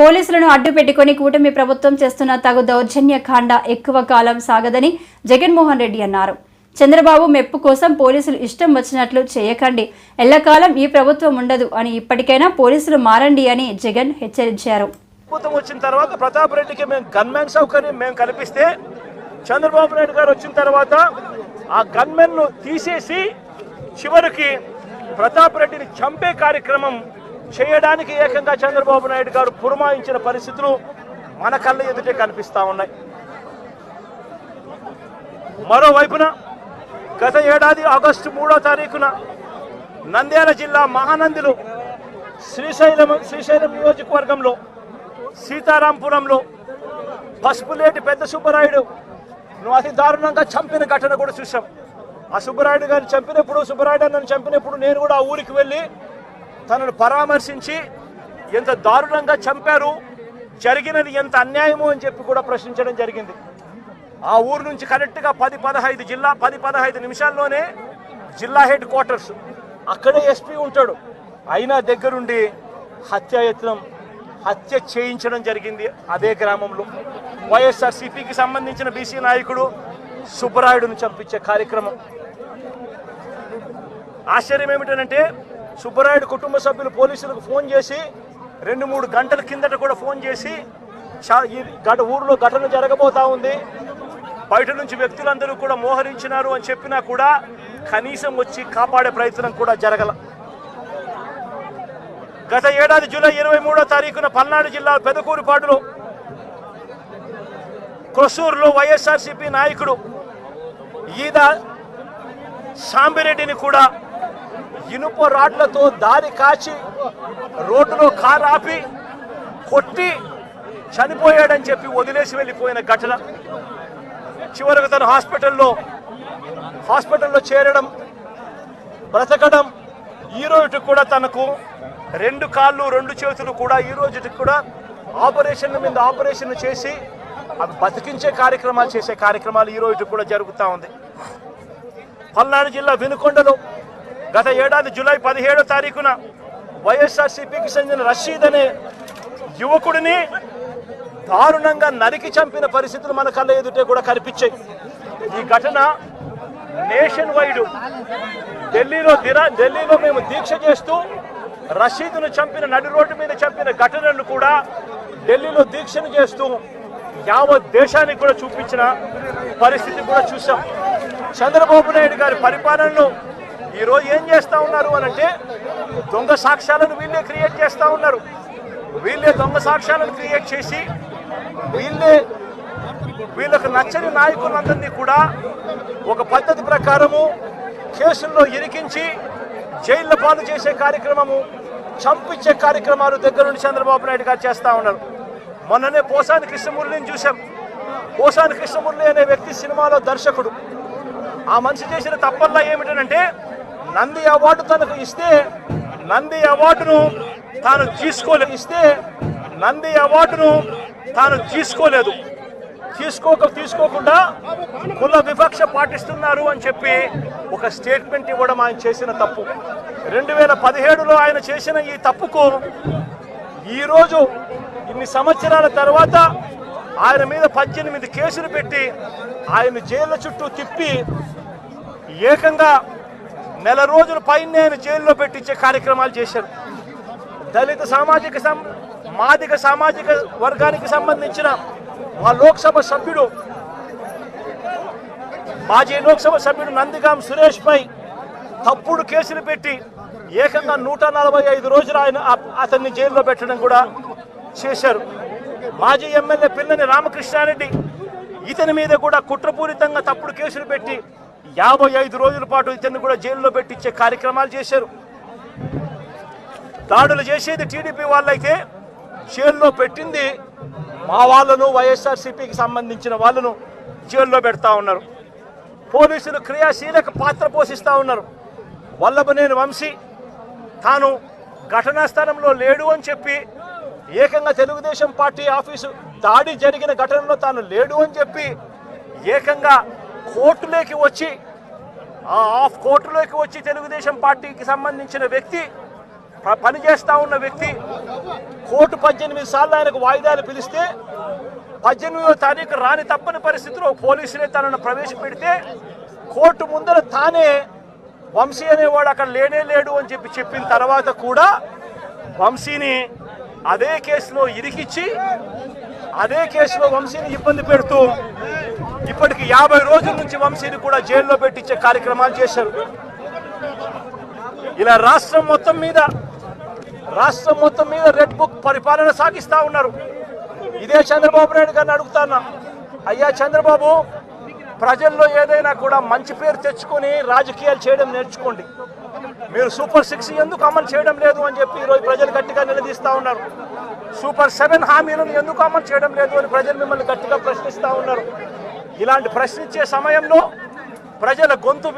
పోలీసులను అడ్డు పెట్టుకుని కూటమి ప్రభుత్వం చేస్తున్న తగు దౌర్జన్య కాండ ఎక్కువ కాలం సాగదని జగన్మోహన్ రెడ్డి అన్నారు. చంద్రబాబు మెప్పు కోసం పోలీసులు ఇష్టం వచ్చినట్లు చేయకండి. ఎల్లకాలం ఈ ప్రభుత్వం ఉండదు అని ఇప్పటికైనా పోలీసులు మారండి అని జగన్ హెచ్చరించారు. ప్రభుత్వం వచ్చిన తర్వాత ప్రతాప్ రెడ్డికి మేము గన్మెన్ సౌకర్యం మేము కల్పిస్తే చంద్రబాబు నాయుడు గారు వచ్చిన తర్వాత ఆ గన్మెన్ తీసేసి చివరికి ప్రతాప్ రెడ్డిని చంపే కార్యక్రమం చేయడానికి ఏకంగా చంద్రబాబు నాయుడు గారు పురమాయించిన పరిస్థితులు మన కళ్ళ ఎదుటే కనిపిస్తా ఉన్నాయి. మరోవైపున గత ఏడాది ఆగస్టు మూడో తారీఖున నంద్యాల జిల్లా మహానందిలో శ్రీశైలం శ్రీశైలం నియోజకవర్గంలో సీతారాంపురంలో పసుపులేటి పెద్ద సుబ్బరాయుడు నువ్వు అతి దారుణంగా చంపిన ఘటన కూడా చూసాం ఆ సుబ్బరాయుడు గారిని చంపినప్పుడు సుబ్బరాయుడు నన్ను చంపినప్పుడు నేను కూడా ఆ ఊరికి వెళ్ళి తనను పరామర్శించి ఎంత దారుణంగా చంపారు జరిగినది ఎంత అన్యాయము అని చెప్పి కూడా ప్రశ్నించడం జరిగింది. ఆ ఊరు నుంచి కరెక్ట్గా పది పదహైదు జిల్లా పది పదహైదు నిమిషాల్లోనే జిల్లా హెడ్ క్వార్టర్స్ అక్కడే ఎస్పీ ఉంటాడు. అయినా దగ్గరుండి హత్యాయత్నం హత్య చేయించడం జరిగింది అదే గ్రామంలో. వైఎస్ఆర్ సిపికి సంబంధించిన బీసీ నాయకుడు సుబ్బరాయుడును చంపించే కార్యక్రమం. ఆశ్చర్యం ఏమిటంటే సుబ్బరాయుడు కుటుంబ సభ్యులు పోలీసులకు ఫోన్ చేసి రెండు మూడు గంటల కిందట కూడా ఫోన్ చేసి చా- గట ఊర్లో ఘటన జరగబోతా ఉంది. బయట నుంచి వ్యక్తులందరూ కూడా మోహరించినారు అని చెప్పినా కూడా కనీసం వచ్చి కాపాడే ప్రయత్నం కూడా జరగల. గత ఏడాది జూలై ఇరవై మూడో తారీఖున పల్నాడు జిల్లా పెదకూరుపాటులో కొసూరులో వైఎస్ఆర్సీపీ నాయకుడు ఈద సాంబిరెడ్డిని కూడా ఇనుప రాడ్లతో దారి కాచి రోడ్డులో కారు ఆపి కొట్టి చనిపోయాడని చెప్పి వదిలేసి వెళ్ళిపోయిన ఘటన. చివరకు తను హాస్పిటల్లో హాస్పిటల్లో చేరడం బ్రతకడం ఈ రోజుకి కూడా తనకు రెండు కాళ్ళు రెండు చేతులు కూడా ఈ రోజుకి కూడా ఆపరేషన్ల మీద ఆపరేషన్ చేసి అవి బతికించే కార్యక్రమాలు చేసే కార్యక్రమాలు ఈ రోజు కూడా జరుగుతూ ఉంది. పల్నాడు జిల్లా వినుకొండలో గత ఏడాది జూలై పదిహేడో తారీఖున వైఎస్ఆర్సీపీకి చెందిన రషీద్ అనే యువకుడిని దారుణంగా నరికి చంపిన పరిస్థితులు మన కళ్ళ ఎదుటే కూడా కనిపించాయి. ఈ ఘటన నేషన్ వైడ్ ఢిల్లీలో దిరా ఢిల్లీలో మేము దీక్ష చేస్తూ రషీద్ను చంపిన నడి రోడ్డు మీద చంపిన ఘటనను కూడా ఢిల్లీలో దీక్షను చేస్తూ యావత్ దేశానికి కూడా చూపించిన పరిస్థితి కూడా చూసాం చంద్రబాబు నాయుడు గారి పరిపాలనలో ఈరోజు ఏం చేస్తూ ఉన్నారు అని అంటే దొంగ సాక్ష్యాలను వీళ్ళే క్రియేట్ చేస్తూ ఉన్నారు. వీళ్ళే దొంగ సాక్ష్యాలను క్రియేట్ చేసి వీళ్ళే వీళ్ళకు నచ్చని నాయకులందరినీ కూడా ఒక పద్ధతి ప్రకారము కేసుల్లో ఇరికించి జైళ్ళ పాలు చేసే కార్యక్రమము చంపించే కార్యక్రమాలు దగ్గర నుండి చంద్రబాబు నాయుడు గారు చేస్తూ ఉన్నారు. మొన్ననే పోసాని కృష్ణమూర్తిని చూసాం పోసాని కృష్ణమూర్తి అనే వ్యక్తి సినిమాలో దర్శకుడు. ఆ మనిషి చేసిన తప్పల్లా ఏమిటనంటే నంది అవార్డు తనకు ఇస్తే నంది అవార్డును తాను తీసుకోలేదు ఇస్తే నంది అవార్డును తాను తీసుకోలేదు. తీసుకోక తీసుకోకుండా కుల వివక్ష పాటిస్తున్నారు అని చెప్పి ఒక స్టేట్మెంట్ ఇవ్వడం ఆయన చేసిన తప్పు. రెండు వేల పదిహేడులో ఆయన చేసిన ఈ తప్పుకు ఈరోజు ఇన్ని సంవత్సరాల తర్వాత ఆయన మీద పద్దెనిమిది కేసులు పెట్టి ఆయన జైళ్ళ చుట్టూ తిప్పి ఏకంగా నెల రోజుల పైన నేను జైల్లో పెట్టించే కార్యక్రమాలు చేశారు దళిత సామాజిక సం- మాదిక సామాజిక వర్గానికి సంబంధించిన మా లోక్సభ సభ్యుడు మాజీ లోక్సభ సభ్యుడు నందిగాం సురేష్ పై తప్పుడు కేసులు పెట్టి ఏకంగా నూట నలభై ఐదు రోజులు ఆయన అతన్ని జైల్లో పెట్టడం కూడా చేశారు. మాజీ ఎమ్మెల్యే పిల్లని రామకృష్ణారెడ్డి ఇతని మీద కూడా కుట్రపూరితంగా తప్పుడు కేసులు పెట్టి యాభై ఐదు రోజుల పాటు ఇతన్ని కూడా జైల్లో పెట్టించే కార్యక్రమాలు చేశారు. దాడులు చేసేది టీడీపీ వాళ్ళైతే జైల్లో పెట్టింది మా వాళ్ళను వైఎస్ఆర్సీపీకి సంబంధించిన వాళ్ళను జైల్లో పెడతా ఉన్నారు. పోలీసులు క్రియాశీలక పాత్ర పోషిస్తూ ఉన్నారు. వల్లభనేని వంశీ తాను ఘటనా స్థలంలో లేడు అని చెప్పి ఏకంగా తెలుగుదేశం పార్టీ ఆఫీసు దాడి జరిగిన ఘటనలో తాను లేడు అని చెప్పి ఏకంగా కోర్టులోకి వచ్చి ఆ ఆఫ్ కోర్టులోకి వచ్చి తెలుగుదేశం పార్టీకి సంబంధించిన వ్యక్తి ప- పనిచేస్తా ఉన్న వ్యక్తి కోర్టు పద్దెనిమిది సార్లు ఆయనకు వాయిదాలు పిలిస్తే పద్దెనిమిదో తారీఖు రాని తప్పని పరిస్థితిలో పోలీసులే తనను ప్రవేశపెడితే కోర్టు ముందర తానే వంశీ అనేవాడు అక్కడ లేనే లేడు అని చెప్పి చెప్పిన తర్వాత కూడా వంశీని అదే కేసులో ఇరికిచ్చి అదే కేసులో వంశీని ఇబ్బంది పెడుతూ ఇప్పటికి యాభై రోజుల నుంచి వంశీని కూడా జైల్లో పెట్టించే కార్యక్రమాలు చేశారు. ఇలా రాష్ట్రం మొత్తం మీద రాష్ట్రం మొత్తం మీద రెడ్ బుక్ పరిపాలన సాగిస్తా ఉన్నారు. ఇదే చంద్రబాబు నాయుడు గారిని అడుగుతానా అయ్యా చంద్రబాబు ప్రజల్లో ఏదైనా కూడా మంచి పేరు తెచ్చుకొని రాజకీయాలు చేయడం నేర్చుకోండి. మీరు సూపర్ సిక్స్ ఎందుకు అమలు చేయడం లేదు అని చెప్పి ఈరోజు ప్రజలు గట్టిగా నిలదీస్తా ఉన్నారు. సూపర్ సెవెన్ హామీలను ఎందుకు అమలు చేయడం లేదు అని ప్రజలు మిమ్మల్ని గట్టిగా ప్రశ్నిస్తా ఉన్నారు. ఇలాంటి ప్రశ్నించే సమయంలో ప్రజల గొంతు